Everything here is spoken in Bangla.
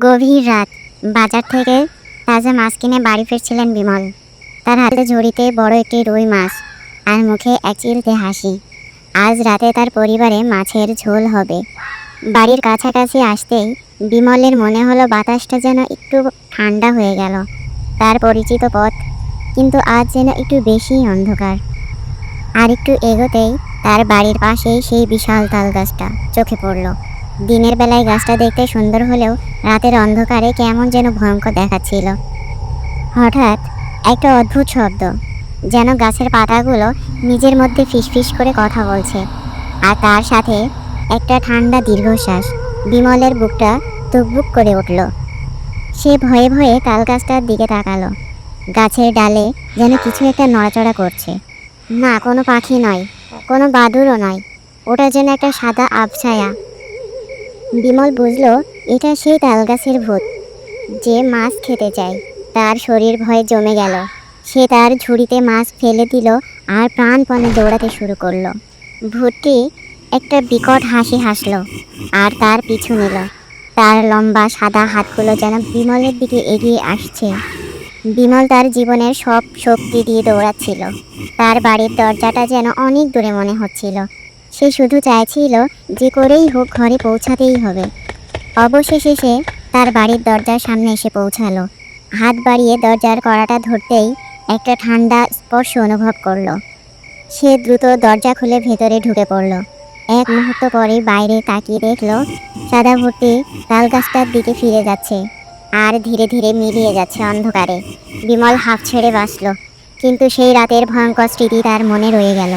গভীর রাত। বাজার থেকে তাজা মাছ কিনে বাড়ি ফিরছিলেন বিমল। তার হাতে ঝুড়িতে বড় একটি রুই মাছ আর মুখে এক চিলতে হাসি। আজ রাতে তার পরিবারে মাছের ঝোল হবে। বাড়ির কাছাকাছি আসতেই বিমলের মনে হলো বাতাসটা যেন একটু ঠান্ডা হয়ে গেল। তার পরিচিত পথ কিন্তু আজ যেন একটু বেশিই অন্ধকার। আর একটু এগোতেই তার বাড়ির পাশেই সেই বিশাল তাল গাছটা চোখে পড়ল। দিনের বেলায় গাছটা দেখতে সুন্দর হলেও রাতের অন্ধকারে কেমন যেন ভয়ঙ্কর দেখাচ্ছিল। হঠাৎ একটা অদ্ভুত শব্দ, যেন গাছের পাতাগুলো নিজের মধ্যে ফিসফিস করে কথা বলছে। আর তার সাথে একটা ঠান্ডা দীর্ঘশ্বাস, বিমলের বুকটা তুকবুক করে উঠল। সে ভয়ে ভয়ে তাল গাছটার দিকে তাকালো। গাছের ডালে যেন কিছু একটা নড়াচড়া করছে। না, কোনো পাখি নয়, কোনো বাদুরও নয়। ওটা যেন একটা সাদা আবছায়া। বিমল বুঝলো, এটা সেই তালগাছের ভূত। যে মাছ খেতে চায়, তার শরীর ভয়ে জমে গেল। সে তার ঝুড়িতে মাছ ফেলে দিল আর প্রাণপণে দৌড়াতে শুরু করল। ভূতটি একটা বিকট হাসি হাসলো আর তার পিছু নিল। তার লম্বা সাদা হাতগুলো যেন বিমলের দিকে এগিয়ে আসছে। বিমল তার জীবনের সব শক্তি দিয়ে দৌড়াচ্ছিল। তার বাড়ির দরজাটা যেন অনেক দূরে মনে হচ্ছিল। সে শুধু চাইছিল যে করেই হোক ঘরে পৌঁছাতেই হবে। অবশেষে সে তার বাড়ির দরজার সামনে এসে পৌঁছালো। হাত বাড়িয়ে দরজার কড়াটা ধরতেই একটা ঠান্ডা স্পর্শ অনুভব করল। সে দ্রুত দরজা খুলে ভেতরে ঢুকে পড়ল। এক মুহূর্ত পরে বাইরে তাকিয়ে দেখল, সাদা ভর্তি তাল গাছটার দিকে ফিরে যাচ্ছে আর ধীরে ধীরে মিলিয়ে যাচ্ছে অন্ধকারে। বিমল হাফ ছেড়ে বাঁচল, কিন্তু সেই রাতের ভয়ঙ্কর স্মৃতি তার মনে রয়ে গেল।